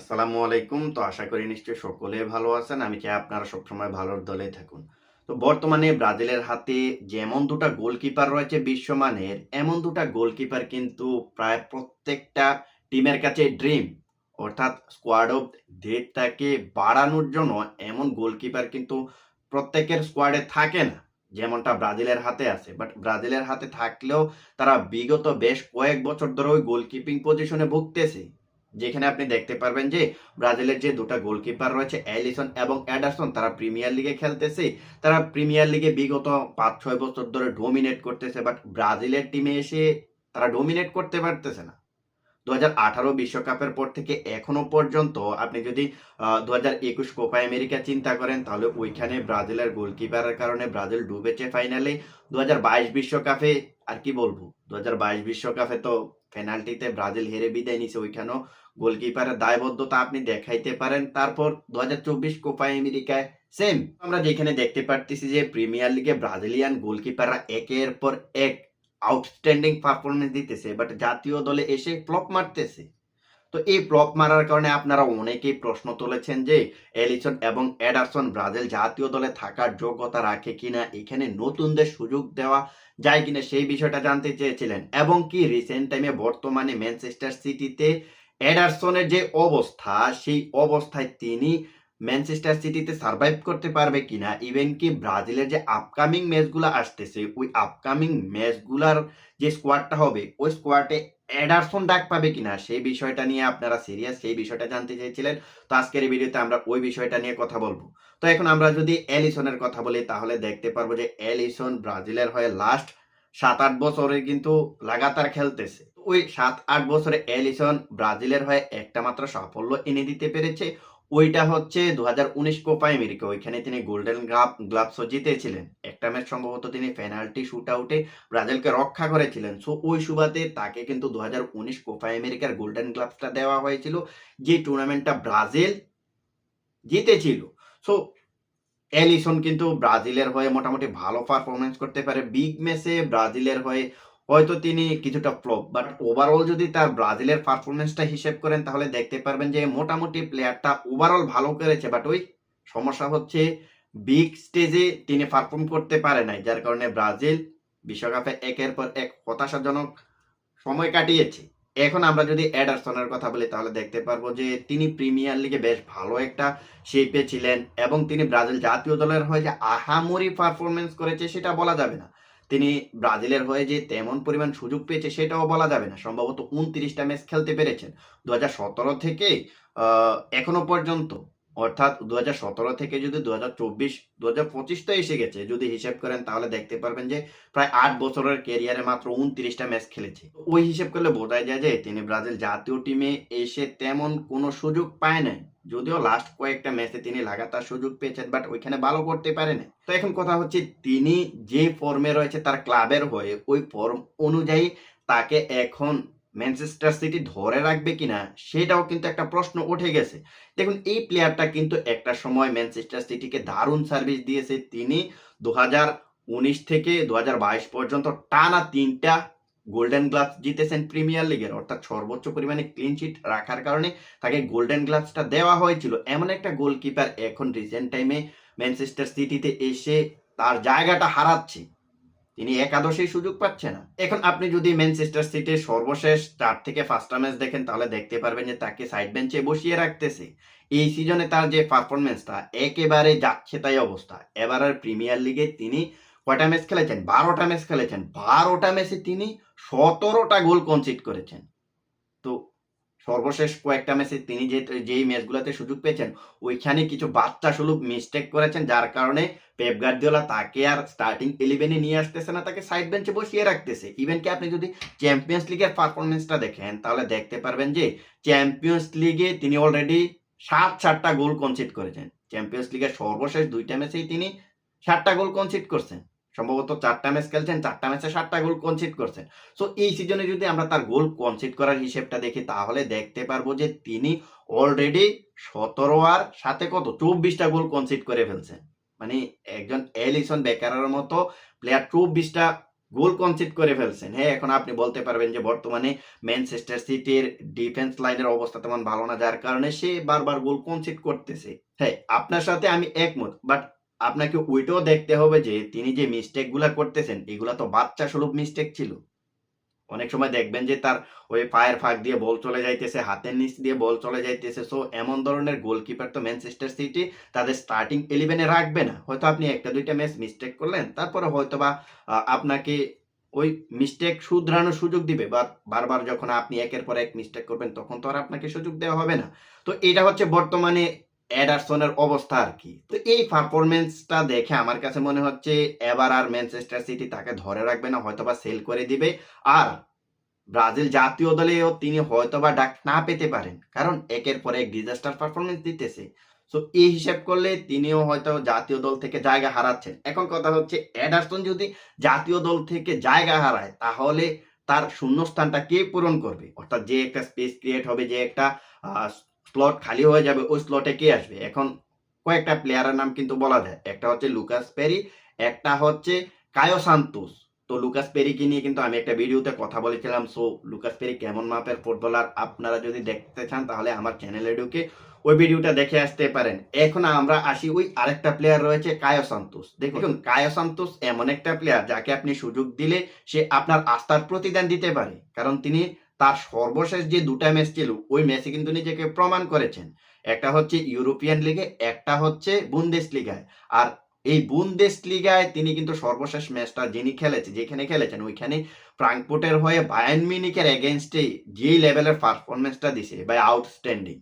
আসসালামু আলাইকুম। তো আশা করি নিশ্চয়ই সকলে ভালো আছেন। আমি চাই আপনারা সবসময় ভালোর দলে থাকুন। তো বর্তমানে ব্রাজিলের হাতে যেমন দুটো গোলকিপার রয়েছে বিশ্বমানের, এমন দুটো গোলকিপার কিন্তু প্রায় প্রত্যেকটা টিমের কাছে ড্রিম। অর্থাৎ স্কোয়াড অফ ডেটটাকে বাড়ানোর জন্য এমন গোলকিপার কিন্তু প্রত্যেকের স্কোয়াডে থাকে না, যেমনটা ব্রাজিলের হাতে আছে। বাট ব্রাজিলের হাতে থাকলেও তারা বিগত বেশ কয়েক বছর ধরে ওই গোলকিপিং পজিশনে ভুগতেছে। যেখানে আপনি দেখতে পারবেন যে ব্রাজিলের যে দুটো গোলকিপার রয়েছে অ্যালিসন এবং অ্যাডারসন, তারা প্রিমিয়ার লিগে খেলতেছে। তারা প্রিমিয়ার লিগে বিগত পাঁচ ছয় বছর ধরে ডোমিনেট করতেছে বাট ব্রাজিলের টিমে এসে তারা ডোমিনেট করতে পারতেছে না। দু আঠারো বিশ্বকাপের পর থেকে এখনও পর্যন্ত আপনি যদি দু হাজার একুশ কোপা আমেরিকা চিন্তা করেন, তাহলে ওইখানে ব্রাজিলের গোলকিপারের কারণে ব্রাজিল ডুবেছে ফাইনালে দু হাজার বাইশ বিশ্বকাপে, আর কি বলব? দু হাজার বাইশ বিশ্বকাপে তো পেনাল্টিতে ব্রাজিল হেরে বিদায় নিছে ওইখানেও গোলকিপারের দায়বদ্ধতা আপনি দেখাইতে পারেন। তারপর দু চব্বিশ কোপা আমেরিকায় সেম আমরা যেখানে দেখতে পারতেছি যে প্রিমিয়ার লিগে ব্রাজিলিয়ান গোলকিপাররা একের পর এক আউটস্ট্যান্ডিং পারফরমেন্স দিতেছে বাট জাতীয় দলে এসে ফ্লপ মারতেছে। তো এই ফ্লপ মারার কারণে আপনারা অনেকেই প্রশ্ন তুলেছেন যে এলিসন এবং এডারসন ব্রাজিল জাতীয় দলে থাকার যোগ্যতা রাখে কিনা, এখানে নতুনদের সুযোগ দেওয়া যায় কিনা সেই বিষয়টা জানতে চেয়েছিলেন। এবং কি রিসেন্ট টাইমে বর্তমানে ম্যানচেস্টার সিটিতে এডারসনের যে অবস্থা, সেই অবস্থায় তিনি ম্যানচেস্টার সিটিতে সার্ভাইভ করতে পারবে কিনা ইভেন কি ব্রাজিলের যে আপকামিং ম্যাচগুলো আসতেছে, ওই আপকামিং ম্যাচগুলার যে স্কোয়াডটা হবে, ওই স্কোয়াডে এডারসন ডাক পাবে কিনা, সেই বিষয়টা নিয়ে আপনারা সিরিয়াস সেই বিষয়টা জানতে চেয়েছিলেন। তো আজকের এই ভিডিওতে আমরা ওই বিষয়টা নিয়ে কথা বলব। তো এখন আমরা যদি অ্যালিসনের কথা বলি, তাহলে দেখতে পারব যে অ্যালিসন ব্রাজিলের হয়ে লাস্ট সাত আট বছরে কিন্তু লাগাতার খেলতেছে। ওই সাত আট বছরে অ্যালিসন ব্রাজিলের হয়ে একটা মাত্র সাফল্য এনে দিতে পেরেছে। ওইটা হচ্ছে দু হাজার উনিশ কোপা আমেরিকা। ওইখানে তিনি গোল্ডেন গ্লাভ গ্লাভসও জিতেছিলেন। একটা ম্যাচ সম্ভবত তিনি পেনাল্টি শুট আউটে ব্রাজিলকে রক্ষা করেছিলেন। সো, ওই সুবাদে তাকে কিন্তু দু হাজার উনিশ কোপা আমেরিকার গোল্ডেন গ্লাভসটা দেওয়া হয়েছিল। যে টুর্নামেন্টটা ব্রাজিল জিতেছিল। সো, এলিসন কিন্তু ব্রাজিলের হয়ে মোটামুটি ভালো পারফরমেন্স করতে পারে। বিগ ম্যাচে ব্রাজিলের হয়ে হয়তো তিনি কিছুটা ফ্লপ বাট ওভারঅল যদি তার ব্রাজিলের পারফরমেন্সটা হিসেব করেন, তাহলে দেখতে পারবেন যে মোটামুটি প্লেয়ারটা ওভারঅল ভালো করেছে বাট ওই সমস্যা হচ্ছে বিগ স্টেজে তিনি পারফর্ম করতে পারে নাই, যার কারণে ব্রাজিল বিশ্বকাপে একের পর এক হতাশাজনক সময় কাটিয়েছে। এখন আমরা যদি অ্যাডারসনের কথা বলি, তাহলে দেখতে পারব যে তিনি প্রিমিয়ার লিগে বেশ ভালো একটা শেপে ছিলেন, এবং তিনি ব্রাজিল জাতীয় দলের হয়ে যে আহামরি পারফরমেন্স করেছে, সেটা বলা যাবে না। তিনি ব্রাজিলের হয়ে যে তেমন পরিমাণ সুযোগ পেয়েছে সেটাও বলা যাবে না। সম্ভবত উনত্রিশটা ম্যাচ খেলতে পেরেছেন। দু হাজার সতেরো থেকে এখনও পর্যন্ত। অর্থাৎ দু হাজার সতেরো থেকে যদি দু হাজার চব্বিশ দু হাজার পঁচিশ তো এসে গেছে, যদি হিসেব করেন তাহলে দেখতে পারবেন যে প্রায় আট বছরের কেরিয়ারে মাত্র উনত্রিশটা ম্যাচ খেলেছে। ওই হিসেব করলে বোঝাই যায় যে তিনি ব্রাজিল জাতীয় টিমে এসে তেমন কোনো সুযোগ পায় নাই। যদিও লাস্ট কয়েকটা ম্যাচে তিনি লাগাতার সুযোগ পেয়েছেন বাট ওইখানে ভালো করতে পারেনি তো এখন কথা হচ্ছে, তিনি যে ফর্মে রয়েছে তার ক্লাবের হয়ে, ওই ফর্ম অনুযায়ী তাকে এখন ম্যানচেস্টার সিটি ধরে রাখবে কিনা, সেটাও কিন্তু একটা প্রশ্ন উঠে গেছে। দেখুন, এই প্লেয়ারটা কিন্তু একটা সময় ম্যানচেস্টার সিটিকে দারুণ সার্ভিস দিয়েছে। তিনি দু উনিশ থেকে দু হাজার বাইশ পর্যন্ত টানা তিনটা গোল্ডেন গ্লাভস জিতেছেন প্রিমিয়ার লিগের অর্থাৎ সর্বোচ্চ পরিমাণে ক্লিন চিট রাখার কারণে তাকে গোল্ডেন গ্লাভসটা দেওয়া হয়েছিল। এমন একটা গোলকিপার এখন রিসেন্ট টাইমে ম্যানচেস্টার সিটিতে এসে তার জায়গাটা হারাচ্ছে। তিনি একাদশেই সুযোগ পাচ্ছে না। এখন আপনি যদি ম্যানচেস্টার সিটির সর্বশেষ চার থেকে পাঁচটা ম্যাচ দেখেন, তাহলে দেখতে পারবেন যে তাকে সাইড বেঞ্চে বসিয়ে রাখতেছে। এই সিজনে তার যে পারফরমেন্সটা একেবারে যাচ্ছে তাই অবস্থা এবারের প্রিমিয়ার লিগে তিনি কয়টা ম্যাচ খেলেছেন? বারোটা ম্যাচ খেলেছেন। বারোটা ম্যাচে তিনি সতেরোটা গোল কনসিড করেছেন। তো সর্বশেষ কয়েকটা ম্যাচে তিনি যে, যেই ম্যাচগুলোতে সুযোগ পেয়েছেন, ওইখানে কিছু বাচ্চা সুলভ মিস্টেক করেছেন, যার কারণে পেপ গার্দিওলা তাকে আর স্টার্টিং ইলেভেনে নিয়ে আসতেছে না, তাকে সাইড বেঞ্চে বসিয়ে রাখতেছে। ইভেন কি আপনি যদি চ্যাম্পিয়ন্স লিগের পারফরমেন্সটা দেখেন, তাহলে দেখতে পারবেন যে চ্যাম্পিয়ন্স লিগে তিনি অলরেডি সাত, সাতটা গোল কনসিড করেছেন। চ্যাম্পিয়ন্স লিগের সর্বশেষ দুইটা ম্যাচেই তিনি সাতটা গোল কনসিড করছেন। সম্ভবত চারটা ম্যাচ খেলছেন, চারটা ম্যাচে সাতটা গোল কনসিড করছেন। সো এই সিজনে যদি আমরা তার গোল কনসিড করার হিসেবটা দেখি, তাহলে দেখতে পারব যে তিনি অলরেডি সতেরো আর সাথে কত? চব্বিশটা গোল কনসিড করে ফেলছেন। মানে একজন এলিসন বেকারের মতো প্লেয়ার চব্বিশটা গোল কনসিড করে ফেলছেন। হ্যাঁ এখন আপনি বলতে পারবেন যে বর্তমানে ম্যানচেস্টার সিটির ডিফেন্স লাইনের অবস্থা তেমন ভালো না, যার কারণে সে বারবার গোল কনসিড করতেছে। হ্যাঁ আপনার সাথে আমি একমত বাট আপনাকে ওইটাও দেখতে হবে যে তিনি যে মিস্টেকগুলা করতেছেন, এগুলা তো বাচ্চা সুলভ মিস্টেক ছিল। অনেক সময় দেখবেন যে তার ওই পায়ের ফাঁক দিয়ে বল চলে যাইতেছে, হাতের নিচ দিয়ে বল চলে যাইতেছে। সো এমন ধরনের গোলকিপার তো ম্যানচেস্টার সিটি তাদের স্টার্টিং ইলেভেনে রাখবে না। হয়তো আপনি একটা দুইটা ম্যাচ মিস্টেক করলেন, তারপরে হয়তো বা আপনাকে ওই মিস্টেক শুধরানোর সুযোগ দিবে। বা বারবার যখন আপনি একের পর এক মিস্টেক করবেন, তখন তো আর আপনাকে সুযোগ দেওয়া হবে না। তো এটা হচ্ছে বর্তমানে অ্যাডারসনের অবস্থা আর কি। তো এই পারফরমেন্সটা দেখে আমার কাছে মনে হচ্ছে এবার আর ম্যানচেস্টার সিটি তাকে ধরে রাখবে না, হয়তোবা সেল করে দিবে। আর ব্রাজিল জাতীয় দলেও তিনি হয়তোবা ডাক না পেতে পারেন, কারণ একের পর এক ডিজাস্টার পারফরমেন্স দিতেছে। সো এই হিসাব করলে তিনিও হয়তো জাতীয় দল থেকে জায়গা হারাচ্ছেন। এখন কথা হচ্ছে এডারসন যদি জাতীয় দল থেকে জায়গা হারায়, তাহলে তার শূন্যস্থানটা কে পূরণ করবে? অর্থাৎ যে একটা স্পেস ক্রিয়েট হবে, যে একটা স্লট খালি হয়ে যাবে, ওই স্লটে কে আসবে? এখন কয়েকটা প্লেয়ারের নাম কিন্তু বলা যায়। একটা হচ্ছে লুকাস পেরি, একটা হচ্ছে কায়ো সান্তোস। তো লুকাস পেরিকে নিয়ে কিন্তু আমি একটা ভিডিওতে কথা বলেছিলাম। সো লুকাস পেরি কেমন মাপের ফুটবলার আপনারা যদি দেখতে চান, তাহলে আমার চ্যানেলে ঢুকে ওই ভিডিওটা দেখে আসতে পারেন। এখন আমরা আসি ওই আরেকটা প্লেয়ার রয়েছে, কায়ো সান্তোস। দেখুন, কায়ো সান্তোস এমন একটা প্লেয়ার যাকে আপনি সুযোগ দিলে সে আপনার আস্থার প্রতিদান দিতে পারে। কারণ তিনি তার সর্বশেষ যে দুটা ম্যাচ ছিল, ওই ম্যাচে কিন্তু নিজেকে প্রমাণ করেছেন। একটা হচ্ছে ইউরোপিয়ান লিগে একটা হচ্ছে বুন্দেশ লিগায় আর এই বুন্দেশ লিগায় তিনি কিন্তু সর্বশেষ ম্যাচটা যিনি খেলেছে, যেখানে খেলেছেন, ওইখানে ফ্রাঙ্কফুটের হয়ে বায়ান মিনিকের এগেনস্টে যেই লেভেলের পারফরমেন্সটা দিছে বাই আউটস্ট্যান্ডিং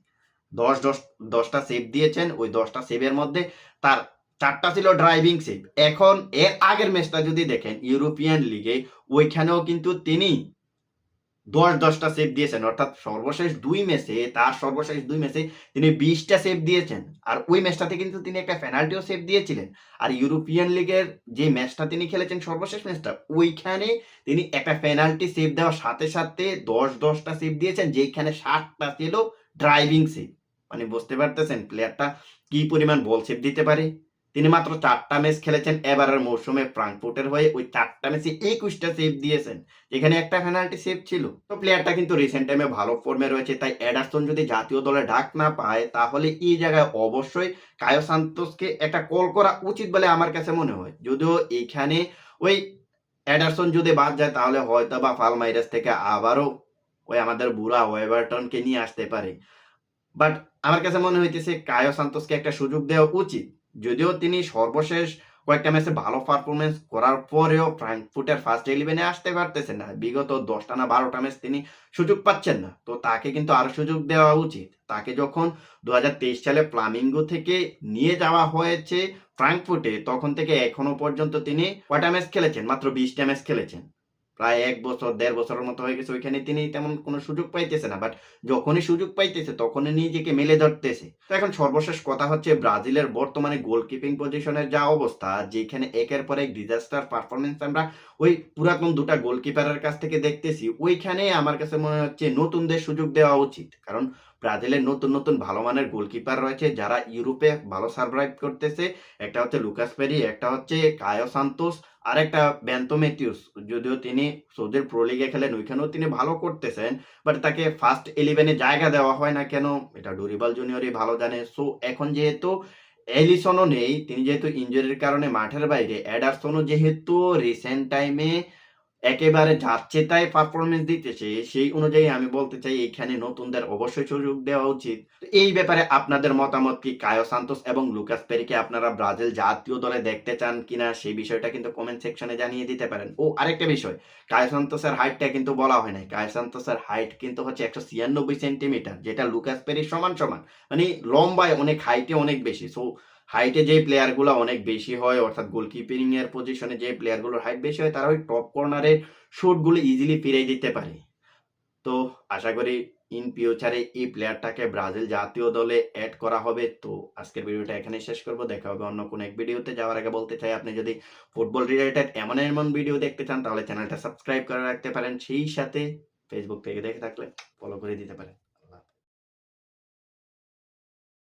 দশ দশ, দশটা সেভ দিয়েছেন, ওই দশটা সেভের মধ্যে তার চারটা ছিল ড্রাইভিং সেভ এখন এর আগের ম্যাচটা যদি দেখেন ইউরোপিয়ান লিগে ওইখানেও কিন্তু তিনি দশ দশটা সেভ দিয়েছেন, অর্থাৎ সর্বশেষ দুই ম্যাচে তার সর্বশেষ দুই ম্যাচে তিনি বিশটা সেভ দিয়েছেন। আর ওই ম্যাচটাতে কিন্তু তিনি একটা পেনাল্টিও সেভ দিয়েছিলেন। আর ইউরোপিয়ান লিগের যে ম্যাচটা তিনি খেলেছেন, সর্বশেষ ম্যাচটা ওইখানে তিনি একটা পেনাল্টি সেভ দেওয়ার সাথে সাথে দশ দশটা সেভ দিয়েছেন যেখানে ষাটটা ছিল ড্রাইভিং সেভ মানে বুঝতে পারতেছেন প্লেয়ারটা কি পরিমাণ বল সেভ দিতে পারে? তিনি মাত্র চারটা ম্যাচ খেলেছেন এবারের মৌসুমে ফ্রাঙ্কফুটের হয়ে। ওই চারটা ম্যাচে একুশটা সেভ দিয়েছেন। এখানে একটা পেনাল্টি সেভ ছিল। তো প্লেয়ারটা কিন্তু রিসেন্ট টাইমে ভালো ফর্মে রয়েছে, তাই অ্যাডারসন যদি জাতীয় দলে ডাক না পায়, তাহলে এই জায়গায় অবশ্যই কায়ো সান্তোসকে একটা কল করা উচিত বলে আমার কাছে মনে হয়। যদিও এইখানে ওই অ্যাডারসন যদি বাদ যায়, তাহলে হয়তো বা ফালমাইরাস থেকে আবারও ওই আমাদের বুড়া ওয়েবারটনকে নিয়ে আসতে পারে। বাট আমার কাছে মনে হইতেছে কায়ো সান্তোসকে একটা সুযোগ দেওয়া উচিত। যদিও তিনি সর্বশেষ কয়েকটা ম্যাচে ভালো পারফরমেন্স করার পরেও ফ্রাঙ্কফুটের ফার্স্ট ইলেভেনে আসতে পারতেছেন না। বিগত দশটা না বারোটা ম্যাচ তিনি সুযোগ পাচ্ছেন না। তো তাকে কিন্তু আরও সুযোগ দেওয়া উচিত। তাকে যখন দু হাজার তেইশ সালে প্লামিঙ্গো থেকে নিয়ে যাওয়া হয়েছে ফ্রাঙ্কফুটে, তখন থেকে এখনও পর্যন্ত তিনি কয়টা ম্যাচ খেলেছেন? মাত্র বিশটা ম্যাচ খেলেছেন। প্রায় এক বছর, দেড় বছরের মতো হয়ে গেছে, ওইখানে তিনি তেমন কোনো সুযোগ পাইতেছে না বাট যখনই সুযোগ পাইতেছে, তখনই নিজেকে মেলে ধরতেছে। তো এখন সর্বশেষ কথা হচ্ছে, ব্রাজিলের বর্তমানে গোলকিপিং পজিশনের যা অবস্থা, যেখানে একের পর এক ডিজাস্টার পারফরমেন্স আমরা ওই পুরাতন দুটা গোলকিপারের কাছ থেকে দেখতেছি, ওইখানে আমার কাছে মনে হচ্ছে নতুনদের সুযোগ দেওয়া উচিত। কারণ ব্রাজিলের নতুন নতুন ভালো মানের গোলকিপার রয়েছে, যারা ইউরোপে ভালো সার্ভাইভ করতেছে। একটা হচ্ছে লুকাস পেরি, একটা হচ্ছে কায়ো সান্তোস আর একটা ব্যান্তোমেটিউস যদিও তিনি সৌদির প্রো লিগে খেলেন, ওইখানেও তিনি ভালো করতেছেন বাট তাকে ফার্স্ট ইলেভেনে জায়গা দেওয়া হয় না কেন? এটা ডুরিবাল জুনিয়রই ভালো জানে। সো এখন যেহেতু এলিসনও নেই, তিনি যেহেতু ইঞ্জুরির কারণে মাঠের বাইরে অ্যাডারসনও যেহেতু রিসেন্ট টাইমে একেবারে যাচ্ছে তাই পারফরমেন্স দিতেছে, সেই অনুযায়ী আমি বলতে চাই, এখানে নতুনদের অবশ্যই সুযোগ দেওয়া উচিত। এই ব্যাপারে আপনাদের মতামত কি? কায়ো সান্তোস এবং লুকাস পেরিকে আপনারা ব্রাজিল জাতীয় দলে দেখতে চান কিনা, সেই বিষয়টা কিন্তু কমেন্ট সেকশনে জানিয়ে দিতে পারেন। ও, আরেকটা বিষয়, কায়ো সান্তোসের হাইটটা কিন্তু বলা হয় নাই। কায়ো সান্তোসের হাইট কিন্তু হচ্ছে একশো ছিয়ানব্বই সেন্টিমিটার যেটা লুকাস পেরির সমান সমান মানে লম্বায় অনেক হাইটে অনেক বেশি। সো হাইটে যে প্লেয়ারগুলো অনেক বেশি হয়, অর্থাৎ গোলকিপিং এর পজিশনে যে প্লেয়ারগুলোর হাইট বেশি হয় তারা ওই টপ কর্নারের শুটগুলো ইজিলি ফিরিয়ে দিতে পারে। তো আশা করি ইন ফিউচারে এই প্লেয়ারটাকে ব্রাজিল জাতীয় দলে অ্যাড করা হবে। তো আজকের ভিডিওটা এখানে শেষ করব। দেখা হবে অন্য কোনো এক ভিডিওতে। যাওয়ার আগে বলতে চাই, আপনি যদি ফুটবল রিলেটেড এমন এমন ভিডিও দেখতে চান, তাহলে চ্যানেলটা সাবস্ক্রাইব করে রাখতে পারেন। সেই সাথে ফেসবুক থেকে দেখে থাকলে ফলো করে দিতে পারেন।